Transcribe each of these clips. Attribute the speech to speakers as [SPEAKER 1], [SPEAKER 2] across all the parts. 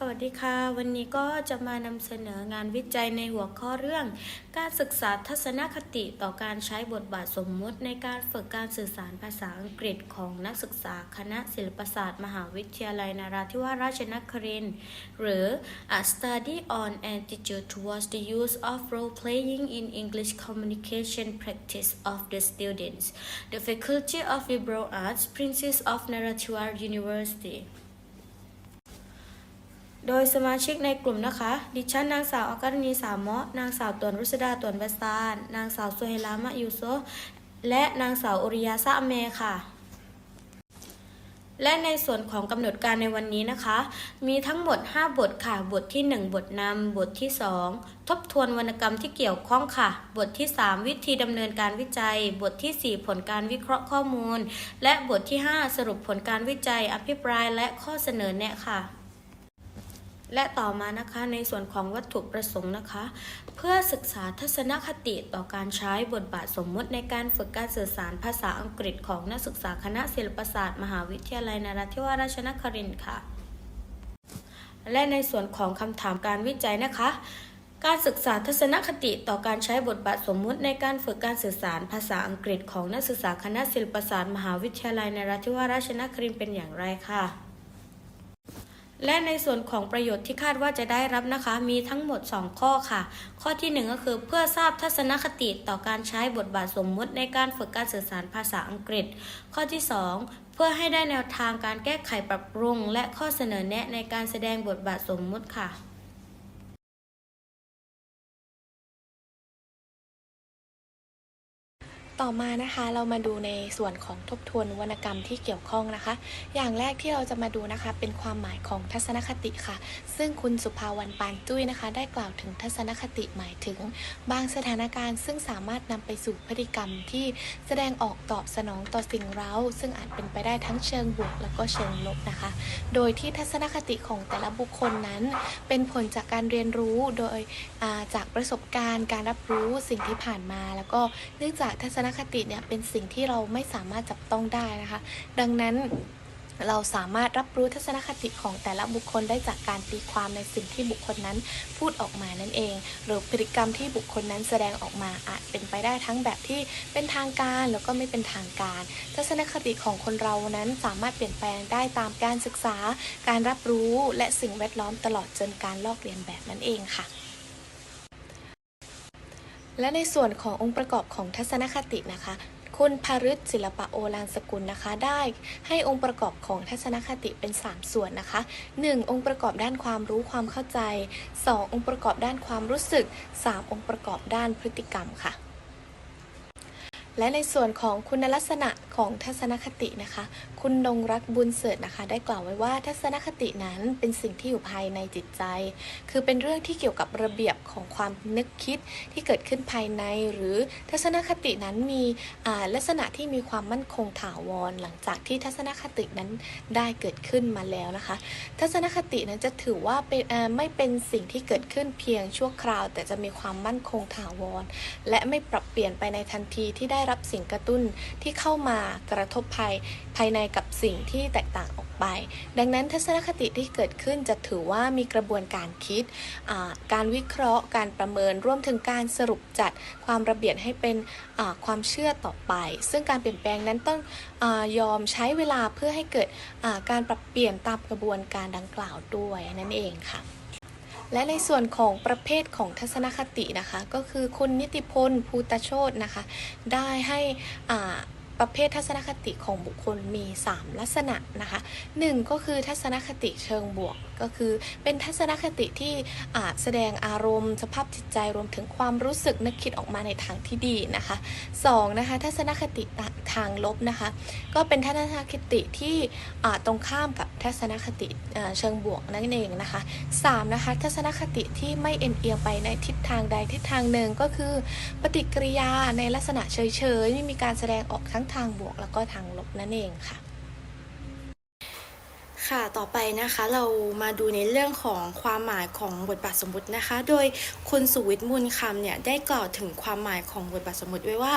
[SPEAKER 1] สวัสดีค่ะ วันนี้ก็จะมานำเสนองานวิจัยในหัวข้อเรื่อง การศึกษาทัศนคติต่อการใช้บทบาทสมมุติ ในการฝึกการสื่อสารภาษาอังกฤษของนักศึกษาคณะศิลปศาสตร์ มหาวิทยาลัยนราธิวาสราชนครินทร์หรือ A Study on Attitude Towards the Use of Role Playing in English Communication Practice of the Students the Faculty of Liberal Arts Princess of Narathiwat University โดยสมาชิกในกลุ่มนะคะ ดิฉันนางสาวอากรณีสามเมาะนางสาวตวนรุษดาตวนบัสตาน นางสาวสุเฮลามะยูโซ และนางสาวอุริยาซะเมค่ะ และในส่วนของกำหนดการในวันนี้นะคะ มีทั้งหมด 5 บทค่ะ บทที่ 1 บทนำบทที่ 2 ทบทวนวรรณกรรมที่เกี่ยวข้องค่ะ บทที่ 3 วิธีดำเนินการวิจัย บทที่ 4 ผลการวิเคราะห์ข้อมูล และบทที่ 5 สรุปผลการวิจัย อภิปรายและข้อเสนอแนะค่ะ และต่อมานะคะในส่วนของวัตถุประสงค์นะคะ เพื่อศึกษาทัศนคติต่อการใช้บทบาทสมมุติในการฝึกการสื่อสารภาษาอังกฤษของนักศึกษาคณะศิลปศาสตร์ มหาวิทยาลัยนราธิวาสราชนครินทร์ค่ะ และในส่วนของคำถามการวิจัยนะคะ การศึกษาทัศนคติต่อการใช้บทบาทสมมุติในการฝึกการสื่อสารภาษาอังกฤษของนักศึกษาคณะศิลปศาสตร์ มหาวิทยาลัยนราธิวาสราชนครินทร์เป็นอย่างไรค่ะ และในส่วนของประโยชน์ที่คาดว่าจะได้รับนะคะ มีทั้งหมด 2 ข้อค่ะ ข้อที่ 1 ก็คือเพื่อทราบทัศนคติต่อการใช้บทบาทสมมุติในการฝึกการสื่อสารภาษาอังกฤษ ข้อที่ 2 เพื่อให้ได้แนวทางการแก้ไขปรับปรุง และข้อเสนอแนะในการแสดงบทบาทสมมุติค่ะ
[SPEAKER 2] ต่อมานะคะเรามาดูในส่วนของทบทวนวรรณกรรมที่เกี่ยวข้องนะคะ อย่างแรกที่เราจะมาดูนะคะ เป็นความหมายของทัศนคติค่ะ ซึ่งคุณสุภาวรรณปานจุ้ยนะคะ ได้กล่าวถึงทัศนคติหมายถึง บางสถานการณ์ซึ่งสามารถนำไปสู่พฤติกรรมที่แสดงออกตอบสนองต่อสิ่งเร้า ซึ่งอาจเป็นไปได้ทั้งเชิงบวกแล้วก็เชิงลบนะคะ โดยที่ทัศนคติของแต่ละบุคคลนั้น เป็นผลจากการเรียนรู้โดยาจากประสบการณ์ การรับรู้สิ่งที่ผ่านมา แล้วก็เนื่องจากทัศนคติเนี่ยเป็นสิ่งที่เราไม่สามารถจับต้องได้นะคะ ดังนั้นเราสามารถรับรู้ทัศนคติของแต่ละบุคคลได้จากการตีความในสิ่งที่บุคคลนั้นพูดออกมานั่นเอง หรือพฤติกรรมที่บุคคลนั้นแสดงออกมาอาจเป็นไปได้ทั้งแบบที่เป็นทางการแล้วก็ไม่เป็นทางการ ทัศนคติของคนเรานั้นสามารถเปลี่ยนแปลงได้ตามการศึกษา การรับรู้และสิ่งแวดล้อมตลอดจนการลอกเลียนแบบนั่นเองค่ะ และในส่วนขององค์ประกอบของทัศนคตินะคะ คุณพารุษศิลปะโอลานสกุลนะคะ ได้ให้องค์ประกอบของทัศนคติเป็น 3 ส่วนนะคะ 1. องค์ประกอบด้านความรู้ความเข้าใจ 2. องค์ประกอบด้านความรู้สึก 3. องค์ประกอบด้านพฤติกรรมค่ะและในส่วนของคุณลักษณะของทัศนคตินะคะ คุณนงรักบุญเสริฐนะคะ ได้กล่าวไว้ว่าทัศนคตินั้นเป็นสิ่งที่อยู่ภายในจิตใจ คือเป็นเรื่องที่เกี่ยวกับระเบียบของความนึกคิดที่เกิดขึ้นภายใน หรือทัศนคตินั้นมีลักษณะที่มีความมั่นคงถาวร หลังจากที่ทัศนคตินั้นได้เกิดขึ้นมาแล้วนะคะ ทัศนคตินั้นจะถือว่าเป็นไม่เป็นสิ่งที่เกิดขึ้นเพียงชั่วคราว แต่จะมีความมั่นคงถาวร และไม่ปรับเปลี่ยนไปในทันทีที่ได้รับสิ่งกระตุ้นที่เข้ามากระทบภายภายในกับสิ่งที่แตกต่างออกไป ดังนั้นทัศนคติที่เกิดขึ้นจะถือว่ามีกระบวนการคิด การวิเคราะห์ การประเมินรวมถึงการสรุปจัดความระเบียบให้เป็นความเชื่อต่อไป ซึ่งการเปลี่ยนแปลงนั้นต้องอยอมใช้เวลาเพื่อให้เกิดการปรับเปลี่ยนตามกระบวนการดังกล่าวด้วยนั่นเองค่ะและในส่วนของประเภทของทัศนคตินะคะ ก็คือคุณนิติพลภูตโชตนะคะ ได้ให้อ่า ประเภททัศนคติของบุคคลมี 3 ลักษณะนะคะ1ก็คือทัศนคติเชิงบวก ก็คือเป็นทัศนคติที่อาจแสดงอารมณ์ สภาพจิตใจรวมถึงความรู้สึกนึกคิดออกมาในทางที่ดีนะคะ2นะคะทัศนคติทางลบนะคะก็เป็นทัศนคติที่อ่าตรงข้ามกับทัศนคติเชิงบวกนั่นเองนะคะ3นะคะทัศนคติที่ไม่เอ็นเอียงไปในทิศทางใดทิศทางหนึ่งก็คือ ปฏิกิริยาในลักษณะเฉยๆไม่มีการแสดงออกทั้งทางบวกแล้วก็ทางลบนั่นเองค่ะ
[SPEAKER 3] ค่ะต่อไปนะคะเรามาดูในเรื่องของความหมายของบทบาทสมมตินะคะ โดยคุณสุวิทย์มูลคำเนี่ยได้กล่าวถึงความหมายของบทบาทสมมติไว้ว่า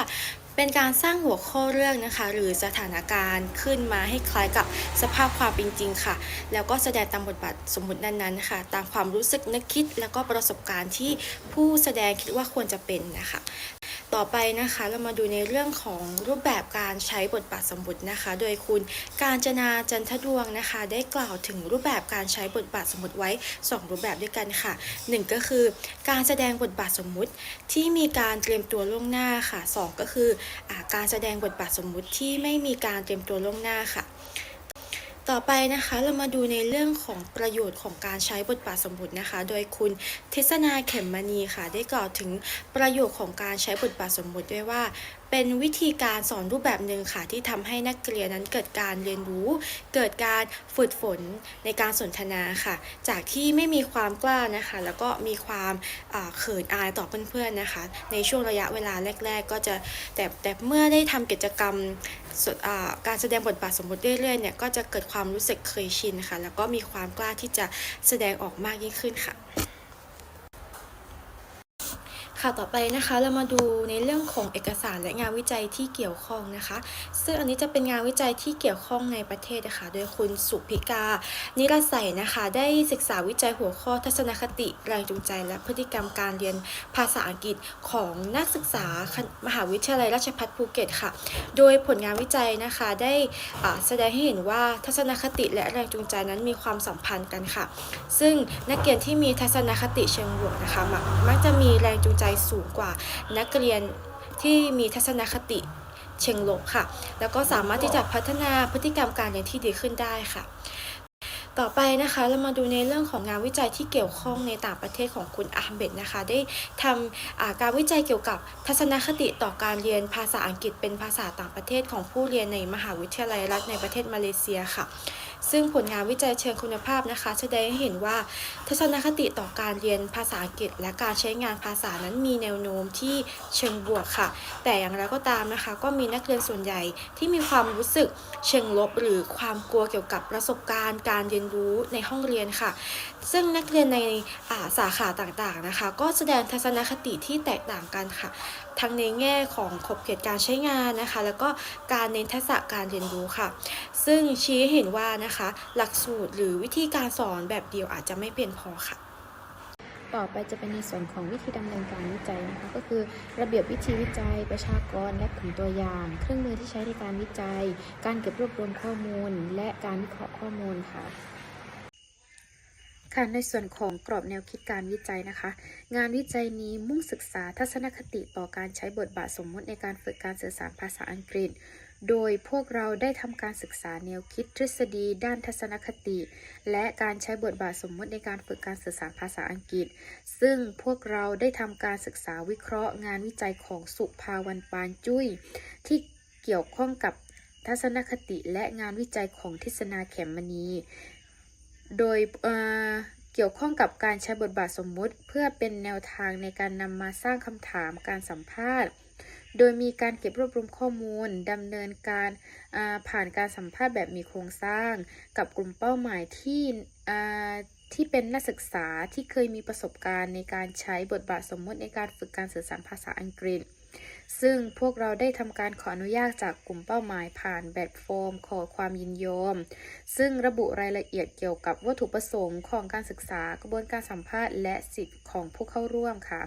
[SPEAKER 3] เป็นการสร้างหัวข้อเรื่องนะคะ หรือสถานการณ์ขึ้นมาให้คล้ายกับสภาพความเป็นจริงค่ะ แล้วก็แสดงตามบทบาทสมมตินั้นๆค่ะตามความรู้สึกนึกคิด แล้วก็ประสบการณ์ที่ผู้แสดงคิดว่าควรจะเป็นนะคะต่อไปนะคะเรามาดูในเรื่องของรูปแบบการใช้บทบาทสมมุตินะคะ โดยคุณการจนาจันทดวงนะคะ ได้กล่าวถึงรูปแบบการใช้บทบาทสมมุติไว้ 2 รูปแบบด้วยกันค่ะ 1 ก็คือ การแสดงบทบาทสมมุติที่มีการเตรียมตัวล่วงหน้าค่ะ 2 ก็คือการแสดงบทบาทสมมุติที่ไม่มีการเตรียมตัวล่วงหน้าค่ะ ต่อไปนะคะเรามาดูในเรื่องของประโยชน์ของการใช้บทบาทสมมุตินะคะ โดยคุณเทศนาเข็มมณีค่ะ ได้กล่าวถึงประโยชน์ของการใช้บทบาทสมมุติด้วยว่า เป็นวิธีการสอนรูปแบบหนึ่งค่ะ ที่ทำให้นักเรียนนั้นเกิดการเรียนรู้ เกิดการฝึกฝนในการสนทนาค่ะ จากที่ไม่มีความกล้านะคะ แล้วก็มีความเขินอายต่อเพื่อนๆนะคะ ในช่วงระยะเวลาแรก ๆ ก็จะแต่แต่เมื่อได้ทำกิจกรรม การแสดงบทบาทสมมติเรื่อยๆเนี่ยก็จะเกิดความรู้สึกเคยชินค่ะ แล้วก็มีความกล้าที่จะแสดงออกมากยิ่งขึ้นค่ะ ค่ะ ต่อไปนะคะ เรามาดูในเรื่องของเอกสารและงานวิจัยที่เกี่ยวข้องนะคะ ซึ่งอันนี้จะเป็นงานวิจัยที่เกี่ยวข้องในประเทศนะคะ โดยคุณสุพิกา นิรใสยนะคะ ได้ศึกษาวิจัยหัวข้อทัศนคติแรงจูงใจ และพฤติกรรมการเรียนภาษาอังกฤษของนักศึกษามหาวิทยาลัยราชภัฏภูเก็ตค่ะ โดยผลงานวิจัยนะคะ ได้แสดงให้เห็นว่าทัศนคติและแรงจูงใจนั้นมีความสัมพันธ์กันค่ะ ซึ่งนักเรียนที่มีทัศนคติเชิงบวกนะคะมักจะมีแรงจูงใจสูงกว่านักเรียนที่มีทัศนคติเชิงลบค่ะ แล้วก็สามารถที่จะพัฒนาพฤติกรรมการเรียนที่ดีขึ้นได้ค่ะ ต่อไปนะคะเรามาดูในเรื่องของงานวิจัยที่เกี่ยวข้องในต่างประเทศของคุณอาห์เบดนะคะ ได้ทำการวิจัยเกี่ยวกับทัศนคติต่อการเรียนภาษาอังกฤษเป็นภาษาต่างประเทศของผู้เรียนในมหาวิทยาลัยรัฐในประเทศมาเลเซียค่ะซึ่งผลงานวิจัยเชิงคุณภาพนะคะ แสดงให้เห็นว่า ทัศนคติต่อการเรียนภาษาอังกฤษ และการใช้งานภาษานั้นมีแนวโน้มที่เชิงบวกค่ะ แต่อย่างไรก็ตามนะคะ ก็มีนักเรียนส่วนใหญ่ที่มีความรู้สึกเชิงลบ หรือความกลัวเกี่ยวกับประสบการณ์การเรียนรู้ในห้องเรียนค่ะ ซึ่งนักเรียนในาสาขาต่างๆนะคะ ก็แสดงทัศนคติที่แตกต่างกันค่ะ ทั้งในแง่ของขอบเขตการใช้งานนะคะ แล้วก็การเน้นทักษะการเรียนรู้ค่ะ ซึ่งชี้เห็นว่านะคะ หลักสูตรหรือวิธีการสอนแบบเดียวอาจจะไม่เพียงพอค่ะ
[SPEAKER 4] ต่อไปจะเป็นในส่วนของวิธีดำเนินการวิจัยนะคะก็คือระเบียบวิธีวิจัย ประชากรและกลุ่มตัวอย่าง เครื่องมือที่ใช้ในการวิจัย การเก็บรวบรวมข้อมูล และการวิเคราะห์ข้อมูลค่ะ ค่ะในส่วนของกรอบแนวคิดการวิจัยนะคะ งานวิจัยนี้มุ่งศึกษาทัศนคติต่อการใช้บทบาทสมมุติในการฝึกการสื่อสารภาษาอังกฤษ โดยพวกเราได้ทำการศึกษาแนวคิดทฤษฎี ด้านทัศนคติ และการใช้บทบาทสมมุติในการฝึกการสื่อสารภาษาอังกฤษ ซึ่งพวกเราได้ทำการศึกษาวิเคราะห์ งานวิจัยของสุภาวันปานจุ้ย ที่เกี่ยวข้องกับทัศนคติและงานวิจัยของทิศนาแขมมณี โดยเเกี่ยวข้องกับการใช้บทบาทสมมุติ เพื่อเป็นแนวทางในการนำมาสร้างคำถามการสัมภาษณ์ โดยมีการเก็บรวบรวมข้อมูลดำเนินการาผ่านการสัมภาษณ์แบบมีโครงสร้าง กับกลุ่มเป้าหมายที่ที่เป็นนักศึกษาที่เคยมีประสบการณ์ในการใช้บทบาทสมมุติในการฝึกการสื่อสารภาษาอังกฤษ ซึ่งพวกเราได้ทำการขออนุญาตจากกลุ่มเป้าหมายผ่านแบบฟอร์มขอความยินยอม ซึ่งระบุรายละเอียดเกี่ยวกับวัตถุประสงค์ของการศึกษากระบวนการสัมภาษณ์และสิทธิ์ของผู้เข้าร่วมค่ะ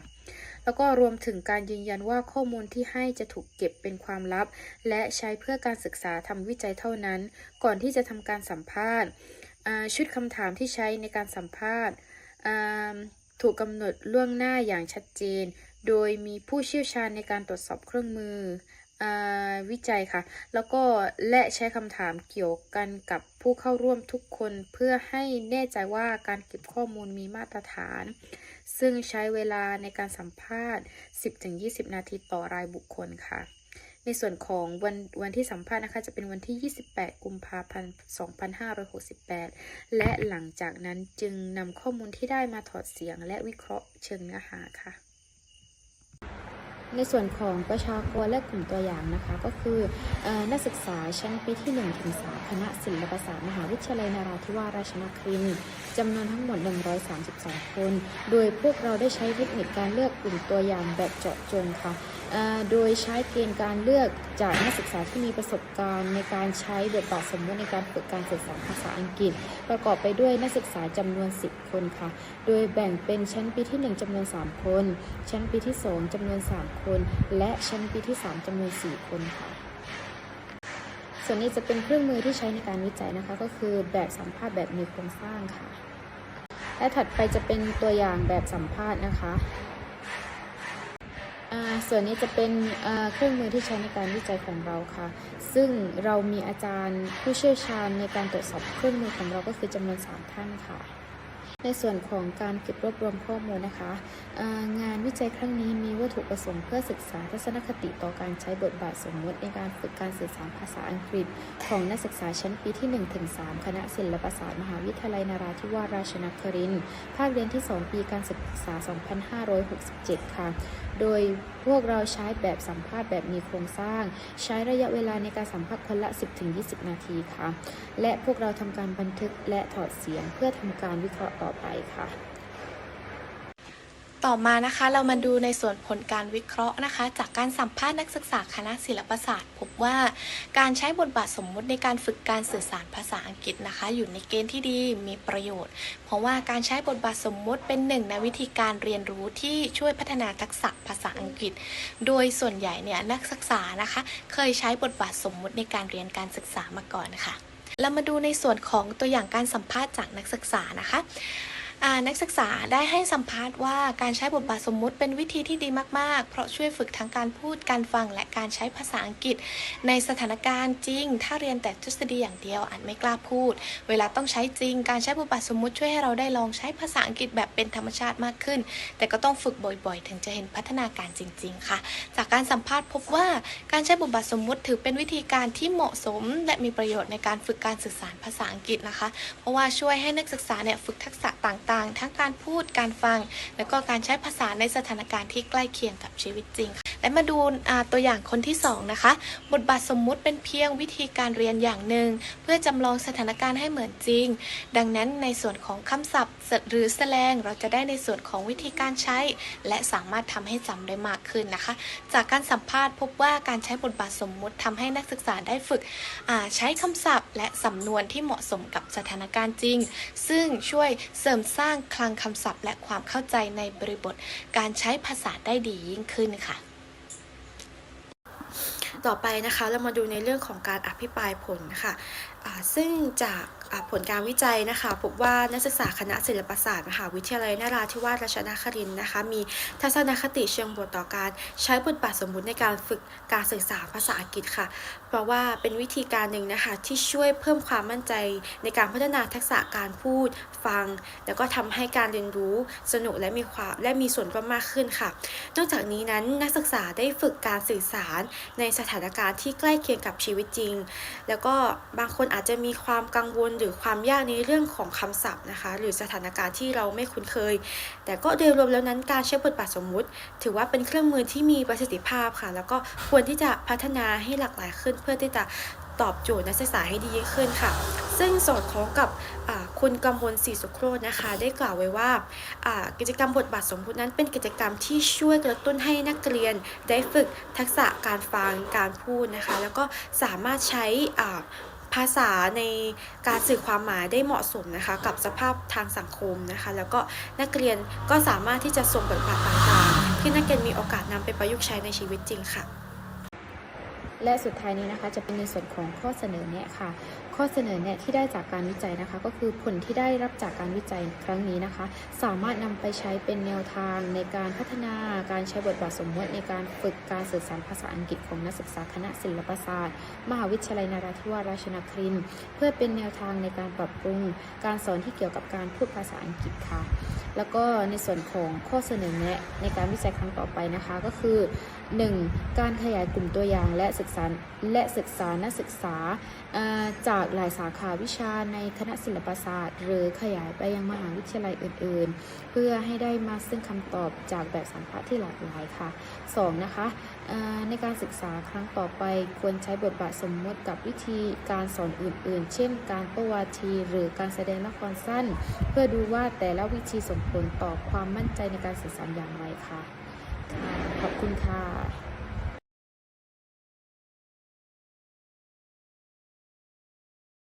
[SPEAKER 4] แล้วก็รวมถึงการยืนยันว่าข้อมูลที่ให้จะถูกเก็บเป็นความลับ และใช้เพื่อการศึกษาทำวิจัยเท่านั้น ก่อนที่จะทำการสัมภาษณ์ชุดคำถามที่ใช้ในการสัมภาษณ์ถูกกำหนดล่วงหน้าอย่างชัดเจน โดยมีผู้เชี่ยวชาญในการตรวจสอบเครื่องมืออวิจัยค่ะ แล้วก็และใช้คำถามเกี่ยวกันกับผู้เข้าร่วมทุกคนเพื่อให้แน่ใจว่าการเก็บข้อมูลมีมาตรฐาน ซึ่งใช้เวลาในการสัมภาษณ์ 10-20 นาทีต่อรายบุคคลค่ะในส่วนของวันวันที่สัมภาษณ์นะคะ จะเป็นวันที่ 28 กุมภาพันธ์ 2568 และหลังจากนั้นจึงนำข้อมูลที่ได้มาถอดเสียงและวิเคราะห์เชิงเนื้อหาค่ะ ในส่วนของประชากรและกลุ่มตัวอย่างนะคะก็คืออนักศึกษาชั้นปีที่1ถึง3คณะศิลปศาสตร์มหาวิทยาลัยนราธิวาสราชนครินทร์จำนวนทั้งหมด 132 คน โดยพวกเราได้ใช้เทคนิคการเลือกกลุ่มตัวอย่างแบบเจาะจงค่ะโดยใช้เกณฑ์การเลือกจากนักศึกษาที่มีประสบการณ์ในการใช้บทบาทสมมติในการฝึกการสื่อสารภาษาอังกฤษ ประกอบไปด้วยนักศึกษาจำนวน 10 คนค่ะ โดยแบ่งเป็นชั้นปีที่ 1จำนวน 3 คน ชั้นปีที่ 2จำนวน 3 คนและชั้นปีที่ 3จำนวน 4 คนค่ะ ส่วนนี้จะเป็นเครื่องมือที่ใช้ในการวิจัยนะคะ ก็คือแบบสัมภาษณ์แบบมีโครงสร้างค่ะ และถัดไปจะเป็นตัวอย่างแบบสัมภาษณ์นะคะส่วนนี้จะเป็นเครื่องมือที่ใช้ในการวิจัยของเราค่ะ ซึ่งเรามีอาจารย์ผู้เชี่ยวชาญในการตรวจสอบเครื่องมือของเราก็คือจำนวน 3 ท่านค่ะ ในส่วนของการเก็บรวบรวมข้อมูลนะคะงานวิจัยครั้งนี้มีวัตถุประสงค์เพื่อศึกษาทัศนคติต่อการใช้บทบาทสมมติในการฝึกการสื่อสารภาษาอังกฤษ ของนักศึกษาชั้นปีที่1-3คณะศิลปศาสตร์มหาวิทยาลัยนราธิวาสราชนครินทร์ภาคเรียนที่ 2 ปีการศึกษา 2567 ค่ะ โดยพวกเราใช้แบบสัมภาษณ์แบบมีโครงสร้าง ใช้ระยะเวลาในการสัมภาษณ์คนละ 10-20 นาทีค่ะ และพวกเราทำการบันทึกและถอดเสียงเพื่อทำการวิเคราะห์ต่อไปค่ะ
[SPEAKER 2] ต่อมานะคะเรามาดูในส่วนผลการวิเคราะห์นะคะ จากการสัมภาษณ์นักศึกษาคณะศิลปศาสตร์ พบว่าการใช้บทบาทสมมุติในการฝึกการสื่อสารภาษาอังกฤษนะคะ อยู่ในเกณฑ์ที่ดีมีประโยชน์ เพราะว่าการใช้บทบาทสมมุติเป็นหนึ่งในวิธีการเรียนรู้ที่ช่วยพัฒนาทักษะภาษาอังกฤษ โดยส่วนใหญ่เนี่ยนักศึกษานะคะ เคยใช้บทบาทสมมุติในการเรียนการศึกษามาก่อนค่ะ เรามาดูในส่วนของตัวอย่างการสัมภาษณ์จากนักศึกษานะคะ นักศึกษาได้ให้สัมภาษณ์ว่าการใช้บทบาทสมมุติเป็นวิธีที่ดีมาก ๆ เพราะช่วยฝึกทั้งการพูดการฟังและการใช้ภาษาอังกฤษ ในสถานการณ์จริง ถ้าเรียนแต่ทฤษฎีอย่างเดียวอาจไม่กล้าพูด เวลาต้องใช้จริง การใช้บทบาทสมมุติช่วยให้เราได้ลองใช้ภาษาอังกฤษแบบเป็นธรรมชาติมากขึ้น แต่ก็ต้องฝึกบ่อย ๆ ถึงจะเห็นพัฒนาการจริง ๆ ค่ะ จากการสัมภาษณ์พบว่าการใช้บทบาทสมมุติถือเป็นวิธีการที่เหมาะสม และมีประโยชน์ในการฝึกการสื่อสารภาษาอังกฤษนะคะ เพราะว่าช่วยให้นักศึกษาเนี่ยฝึกทักษะต่างๆทั้งการพูดการฟัง และก็การใช้ภาษาในสถานการณ์ที่ใกล้เคียงกับชีวิตจริงค่ะและมาดูาตัวอย่างคนที่สองนะคะ บทบาทสมมุติเป็นเพียงวิธีการเรียนอย่างหนึ่ง เพื่อจำลองสถานการณ์ให้เหมือนจริง ดังนั้นในส่วนของคำศัพท์หรือแสลงเราจะได้ในส่วนของวิธีการใช้ และสามารถทำให้จำได้มากขึ้นนะคะ จากการสัมภาษณ์พบว่าการใช้บทบาทสมมุติทำให้นักศึกษาได้ฝึกใช้คำศัพท์ และสำนวนที่เหมาะสมกับสถานการณ์จริง ซึ่งช่วยเสริมสร้างร้างคลังคำศัพท์ และความเข้าใจในบริบทการใช้ภาษาได้ดียิ่งขึ้นค่ะ
[SPEAKER 3] ต่อไปนะคะเรามาดูในเรื่องของการอภิปรายผลค่ะ ซึ่งจากผลการวิจัยนะคะพบว่านักศึกษาคณะศิลปศาสตร์มหาวิทยาลัยนราธิวาสราชนครินนะคะมีทัศนคติเชิงบวกต่อการใช้บทบาทสมมุติในการฝึกการสื่อสาภาษาอังกฤษค่ะ เพราะว่าเป็นวิธีการหนึ่งนะคะที่ช่วยเพิ่มความมั่นใจในการพัฒนาทักษะการพูด ฟัง แล้วก็ทำให้การเรียนรู้สนุกและมีความและมีส่วนร่วมมากขึ้นค่ะ นอกจากนี้นั้นนักศึกษาได้ฝึกการสื่อสารในสถานการณ์ที่ใกล้เคียงกับชีวิตจริง แล้วก็บางคนอาจจะมีความกังวลหรือความยากในเรื่องของคำศัพท์นะคะ หรือสถานการณ์ที่เราไม่คุ้นเคย แต่ก็โดยรวมแล้วนั้นการใช้บทบาทสมมุติ ถือว่าเป็นเครื่องมือที่มีประสิทธิภาพค่ะ แล้วก็ควรที่จะพัฒนาให้หลากหลายขึ้น เพื่อที่จะตอบโจทย์นักศึกษาให้ดียิ่งขึ้นค่ะ ซึ่งสอดคล้องกับคุณกำมลศรีสุโครจน์นะคะ ได้กล่าวไว้ว่า กิจกรรมบทบาทสมมุตินั้นเป็นกิจกรรมที่ช่วยกระตุ้นให้นักเรียนได้ฝึกทักษะการฟังการพูดนะคะ แล้วก็สามารถใช้อ่า ภาษาในการสื่อความหมายได้เหมาะสมนะคะ กับสภาพทางสังคมนะคะ แล้วก็นักเรียนก็สามารถที่จะส่งบทบาทต่างๆ ที่นักเรียนมีโอกาสนำไปประยุกต์ใช้ในชีวิตจริงค่ะ
[SPEAKER 4] และสุดท้ายนี้นะคะจะเป็นในส่วนของข้อเสนอแนะค่ะข้อเสนอแนะที่ได้จากการวิจัยนะคะ ก็คือผลที่ได้รับจากการวิจัยครั้งนี้นะคะ สามารถนำไปใช้เป็นแนวทางในการพัฒนาการใช้บทบาทสมมติในการฝึกการสื่อสารภาษาอังกฤษของนักศึกษาคณะศิลปศาสตร์ มหาวิทยาลัยนราธิวาสราชนครินทร์เพื่อเป็นแนวทางในการปรับปรุง การสอนที่เกี่ยวกับการพูดภาษาอังกฤษค่ะ แล้วก็ในส่วนของข้อเสนอแนะในการวิจัยครั้งต่อไปนะคะก็คือ 1. การขยายกลุ่มตัวอย่างและศึกษาและศึกษานักศึกษาเอ่อจากหลายสาขาวิชาในคณะศิลปศาสตร์ หรือขยายไปยังมหาวิทยาลัยอื่น ๆ เพื่อให้ได้มาซึ่งคำตอบจากแบบสัมภาษณ์ที่หลากหลายค่ะ 2. นะคะในการศึกษาครั้งต่อไปควรใช้บทบาทสมมติกับวิธีการสอนอื่น ๆ เช่น การโต้วาทีหรือการแสดงละครสั้น เพื่อดูว่าแต่ละวิธีส่งผลต่อความมั่นใจในการสื่อสารอย่างไรค่ะ ขอบคุณค่ะ